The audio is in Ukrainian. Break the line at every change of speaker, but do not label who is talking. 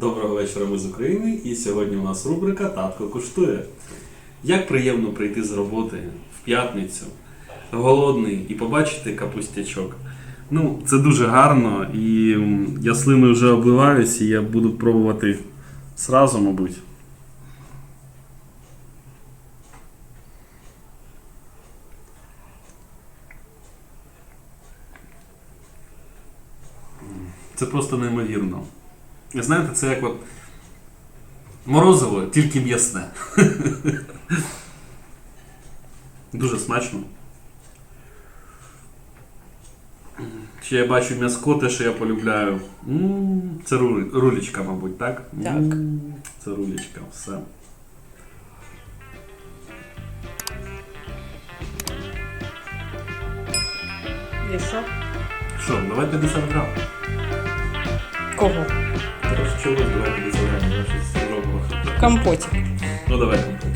Доброго вечора, ми з України. І сьогодні у нас рубрика Татко куштує. Як приємно прийти з роботи в п'ятницю, голодний і побачити капустячок. Ну, це дуже гарно, і я слиною вже обливаюсь, і я буду пробувати зразу, мабуть. Це просто неймовірно. Ви Знаєте, це як от морозиво, тільки м'ясне. Дуже смачно. Ще я бачу м'яско, те, що я полюбляю. М, Це рулечка, мабуть, так?
Так.
М, Це рулечка, все.
І що?
Що, давай 50 грам.
Кого?
Трошки чогось, давай 50 грам, я щось.
Компотик.
Ну давай компот.